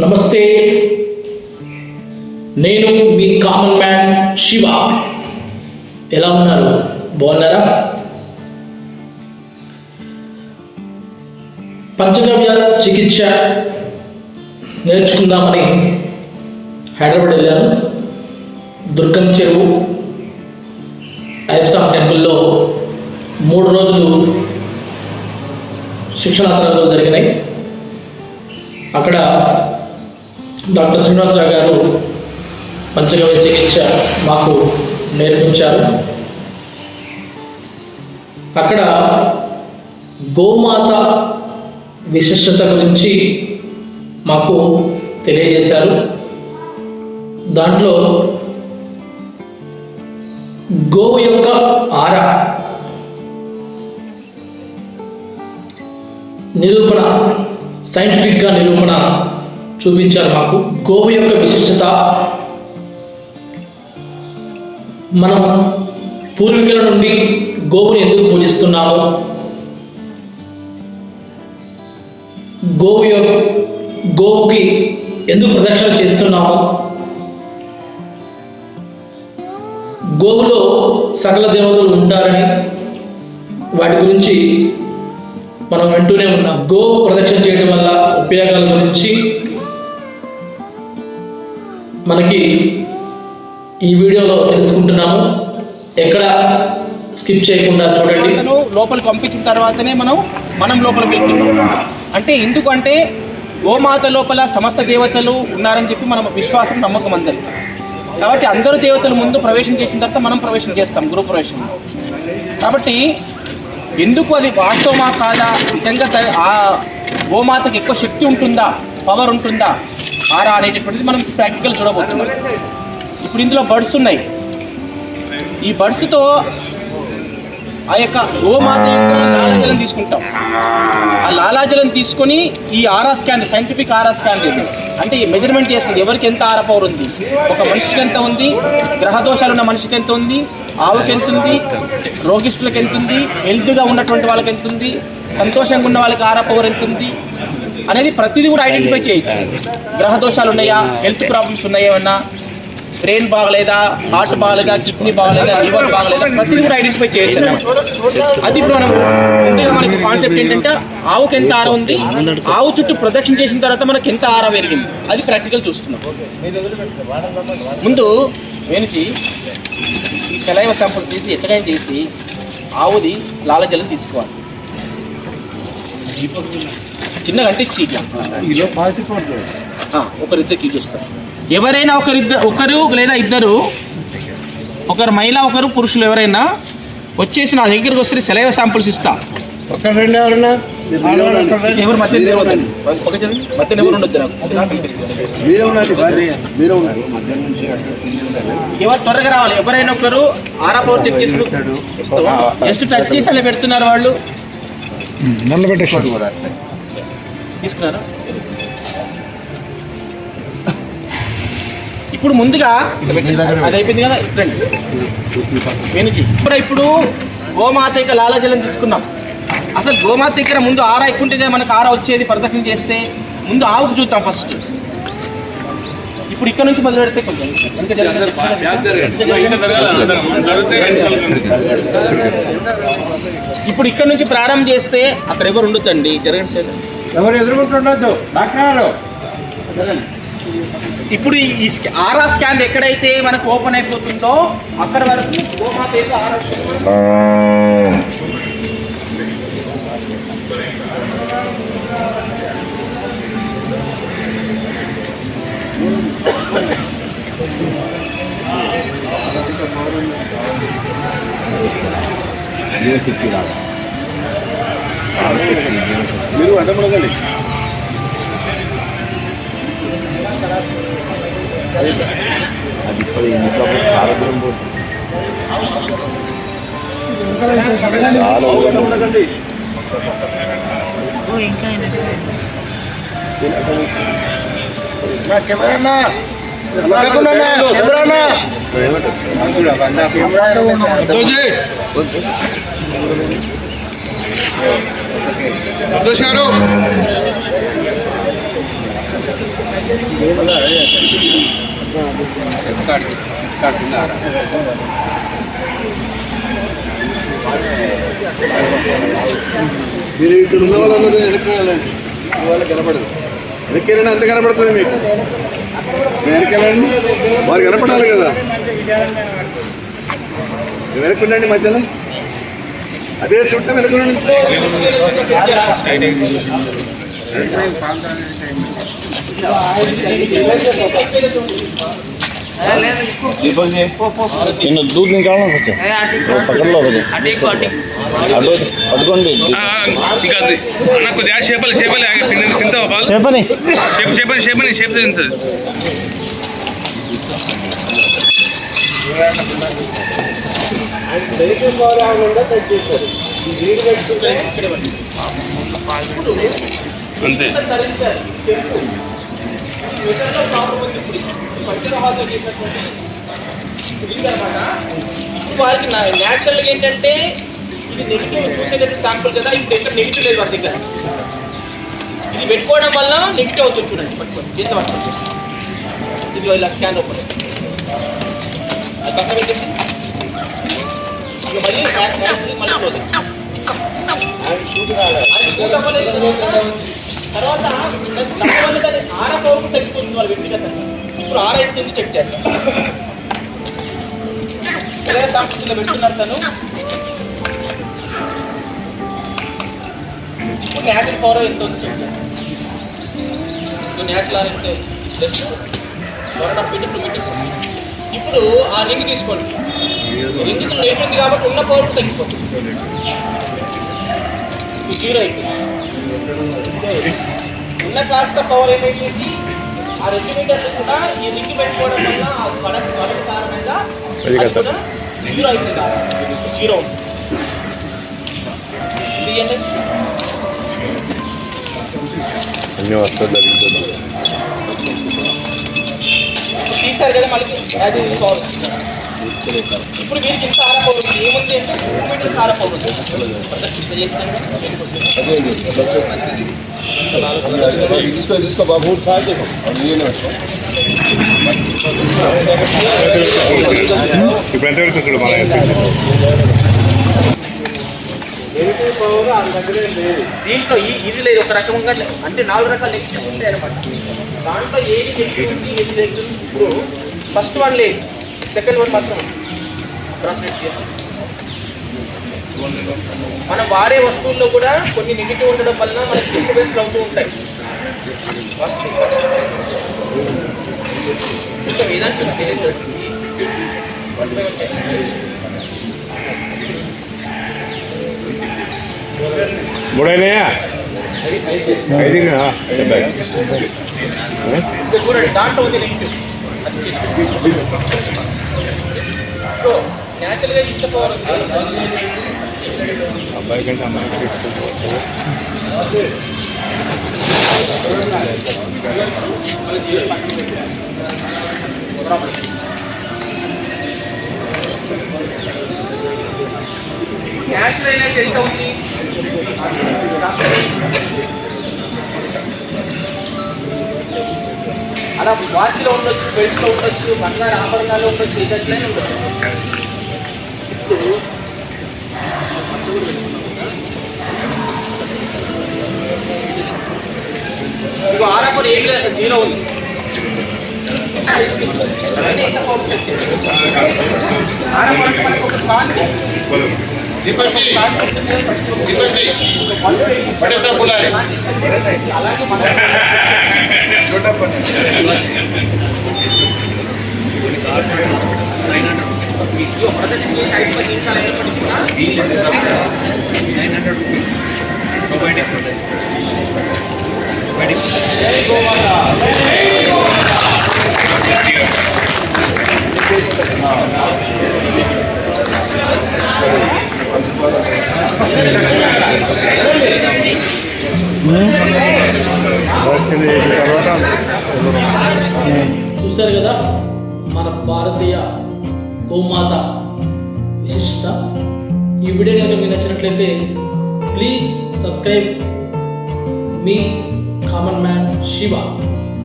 నమస్తే. నేను మీ common man Shiva. ఎలా ఉన్నారు? బాగున్నారా? పంచగవ్య చికిత్స నేర్చుకుందామని హైదరాబాద్ వెళ్ళాను. దుర్గం చెరువు ఐప్సామ్ టెంపుల్లో మూడు రోజులు శిక్షణా తరగతులు జరిగినాయి. అక్కడ డాక్టర్ శ్రీనివాసరావు గారు పంచగవ్య చికిత్స మాకు నేర్పించారు. అక్కడ గోమాత విశిష్టత గురించి మాకు తెలియజేశారు. దాంట్లో గోవు యొక్క ఆర నిరూపణ సైంటిఫిక్గా నిరూపణ చూపించారు మాకు. గోవు యొక్క విశిష్టత మనం పూర్వీకుల నుండి గోవుని ఎందుకు పూజిస్తున్నాము? గోవు యొక్క గోవుకి ఎందుకు ప్రదక్షిణ చేస్తున్నాము? గోవులో సకల దేవతలు ఉంటారని వాటి గురించి మనం వింటూనే ఉన్నాం. గో ప్రదక్షిణ చేయడం వల్ల ఉపయోగాల గురించి మనకి ఈ వీడియోలో తెలుసుకుంటున్నాము. ఎక్కడ స్కిప్ చేయకుండా చూడండి. అతను లోపలికి పంపించిన తర్వాతనే మనం మనం లోపలికి వెళ్తున్నాం. అంటే ఎందుకంటే గోమాత లోపల సమస్త దేవతలు ఉన్నారని చెప్పి మనం విశ్వాసం నమ్మకం అందరి. కాబట్టి అందరు దేవతల ముందు ప్రవేశం చేసిన తర్వాత మనం ప్రవేశం చేస్తాం గురు ప్రవేశం. కాబట్టి ఎందుకు అది వాస్తవమా కాదా? నిజంగా ఆ గోమాతకి ఎక్కువ శక్తి ఉంటుందా? పవర్ ఉంటుందా? ఆరా అనేటటువంటిది మనం ప్రాక్టికల్ చూడబోతున్నాం. ఇప్పుడు ఇందులో బర్డ్స్ ఉన్నాయి. ఈ బర్డ్స్తో ఆ యొక్క గోమాత యొక్క లాలాజలం తీసుకుంటాం. ఆ లాలాజలం తీసుకొని ఈ aura scan scientific aura scan అంటే ఈ మెజర్మెంట్ చేస్తుంది. ఎవరికి ఎంత ఆర పవర్ ఉంది? ఒక మనిషికి ఎంత ఉంది? గ్రహదోషాలు ఉన్న మనిషికి ఎంత ఉంది? ఆవుకి ఎంత ఉంది? రోగిష్ఠులకు ఎంత ఉంది? హెల్త్గా ఉన్నటువంటి వాళ్ళకి ఎంత ఉంది? సంతోషంగా ఉన్న వాళ్ళకి ఆరా పవర్ ఎంత ఉంది? అనేది ప్రతిదీ కూడా ఐడెంటిఫై చేయొచ్చు గ్రహ దోషాలు ఉన్నాయా హెల్త్ ప్రాబ్లమ్స్ ఉన్నాయా ఏమన్నా? బ్రెయిన్ బాగలేదా? హార్ట్ బాగలేదా? కిడ్నీ బాగలేదా? లివర్ బాగలేదా? ప్రతిదీ కూడా ఐడెంటిఫై చేయొచ్చు అది ఇప్పుడు మనం ముందుగా మనకి కాన్సెప్ట్ ఏంటంటే ఆవుకి ఎంత ఆర ఉంది? ఆవు చుట్టూ ప్రదక్షిణ చేసిన తర్వాత మనకి ఎంత ఆర పెరిగింది? అది ప్రాక్టికల్ చూస్తున్నాం. ముందు వేణుకి ఈ సెలైవ శాంపుల్ తీసి ఎత్తడం చేసి ఆవుది లాలజలం తీసుకోవాలి. చిన్నగా అంటే చీట్లా ఒకరిద్దరికి చూస్తారు. ఎవరైనా ఒకరిద్దరు ఒకరు లేదా ఇద్దరు ఒకరు మహిళ ఒకరు పురుషులు ఎవరైనా వచ్చేసి నా దగ్గరికి వస్తే సెలవు శాంపుల్స్ ఇస్తా. ఒక రెండు ఎవరన్నా? ఎవరు మధ్య మధ్య ఎవరు ఉండొద్దు ఎవరు త్వరగా రావాలి. ఎవరైనా ఒకరు ఆరా పవర్ చెక్ చేసుకుని జస్ట్ టచ్ చేసి అలా పెడుతున్నారు వాళ్ళు. తీసుకున్నారు? ఇప్పుడు ముందుగా అది అయిపోయింది కదా రండి వెనుచి ఇప్పుడు ఇప్పుడు గోమాత యొక్క లాలాజలం తీసుకున్నాం. అసలు గోమాత దగ్గర ముందు ఆరా ఎక్కుంటేనే మనకు ఆరా వచ్చేది ప్రదక్షిణ చేస్తే ముందు ఆవుకు చూద్దాం ఫస్ట్ ఇప్పుడు ఇక్కడ నుంచి మొదలు పెడితే కొంచెం ఇంకా ఇప్పుడు ఇక్కడ నుంచి ప్రారంభం చేస్తే అక్కడ ఎవరు ఉండొద్దండి? జరగండి సార్. ఎవరు ఎదుర్కొంటుండొద్దు. డాక్టర్ ఇప్పుడు ఈ స్కా- ఆరా స్కాన్ ఎక్కడైతే మనకు ఓపెన్ అయిపోతుందో అక్కడ వరకు గోమాత యొక్క ఆరా స్కాన్ మీరు అడ్డమడగండి అది ఇప్పుడు ఇంట్లో చాలా దూరం పోతుంది చాలా ఉండకండి ఓ ఇంకా ఆయన కెమెరా కెమెరా సంతోష్ గారు మీరు ఇక్కడ ఉన్న వాళ్ళందరూ వెనక్కి వెళ్ళండి. మీ వాళ్ళకి కనపడదు. వెనక్కి వెళ్ళినా అంత కనపడుతుంది మీకు. వెనక్కి వెళ్ళండి వారు కనపడాలి కదా. వెనక్కుండండి వెనక్కి మధ్యలో. అదే చుట్టూ వెనక్కి ఉండండి నిన్న దూద్ నికాలన కొంచెం పక్కనలో ఒకటి అటు పట్టుకోండి. నాకు చేపలు చేపలు తింటావా చేపని. చేపలు చేపని చేప తింటుంది. అంతే. ధరించారు చెంపు వెటర్లో ప్రాబ్లం ఉంది ఇప్పుడు ఈ పంచర హాల్లో చేసినటువంటి అనమాట వారికి న్యాచురల్గా ఏంటంటే ఇది నెగిటివ్ చూసేటట్టు శాంపుల్ కదా ఇప్పుడు ఎక్కడ నెగిటివ్ లేదు వారి దగ్గర. ఇది పెట్టుకోవడం వల్ల నెగిటివ్ అవుతుంది చూడండి పట్టుకోండి. చేత పట్టుకోండి. ఇది ఇలా స్కాన్ ఓపెన్ అది పక్కన పెట్టేసి. మళ్ళీ మళ్ళీ క్లోజ్. తర్వాత దానివల్ల దాని ఆర పవర్ తగ్గిపోతుంది వాళ్ళ వ్యక్తిగతంగా. ఇప్పుడు ఆర ఎంత ఉంది చెక్ సరే సాంప్రదాయంలో పెడుతున్నారు తను. న్యాచురల్ పవర్ ఎంత ఉంది చెక్ చేస్తాం ఇప్పుడు న్యాచురల్ ఆర్ ఎంత just one and half metre two metres ఇప్పుడు ఆ రింగ్ తీసుకోండి. రింగ్ రేట్ ఉంది కాబట్టి ఉన్న పవర్ తగ్గిపోతుంది. జీరో అయిపోయింది. ఉన్న కాస్త పవర్ ఏమైపోయింది ఆ రెండు మీటర్లు కూడా ఈ రింగ్ పెట్టుకోవడం వల్ల ఆ కడకు కడకు కారణంగా అది కూడా జీరో అయిపోయింది ఇప్పుడు జీరో ఉంది ఇది ఏంటంటే అన్ని వస్తుంది ధరించదు ఇప్పుడు తీశారు కదా మళ్ళీ అది ఇప్పుడు మీరు ఇంత ఆర పవర్ ఉంది ఏముంది అంటే టూ మీటర్స్. తీసుకో తీసుకో బాబు. సాధ్యం ఇప్పుడు ఎంత పెడుతుంది చూడు మన దీంట్లో ఈ ఇది లేదు. ఒక రకంగా అంటే నాలుగు రకాల నెగిటివ్ ఉంటాయి అనమాట దాంట్లో ఏది ఉంది ఇప్పుడు ఫస్ట్ వన్ లేదు. సెకండ్ వన్ మాత్రం ట్రాన్స్లేట్ చేయాలి మనం వాడే వస్తువుల్లో కూడా కొన్ని నెగిటివ్ ఉండడం వలన మనకి డిస్టర్బెన్స్ అవుతూ ఉంటాయి. ఫస్ట్ ఇంకా వేదాంతం తెలియదు వన్ బై వన్ చేస్తాం. మూడైనాయా? ఐదు ఇంకా చూడండి దాంట్లో ఉంది నెగిటివ్ అది న్యాచురల్గా ఇంత పవర్ అబ్బాయి కంటే అమ్మాయి న్యాచురల్ ఎంత ఉంది? అలా వాచ్లో ఉండొచ్చు బెల్ట్లో ఉండొచ్చు బంగారు ఆభరణాలు ఉండొచ్చు ఏదట్లనే ఉండొచ్చు. ఇప్పుడు ఇగో ఆరపర్ ఏం లేదు జీరో ఉంది. ఆరపర్ మనకు ఒక కాంతి అలాగే మన ఇదిగో ప్రజెంట్ చేసి ఐదు పది నిమిషాలు అయినప్పటికీ కూడా జై గోమాత Hmm? చూశారు కదా మన భారతీయ గోమాత విశిష్టత ఈ వీడియో కనుక మీకు నచ్చినట్లయితే ప్లీజ్ సబ్స్క్రైబ్ మీ కామన్ మ్యాన్ శివ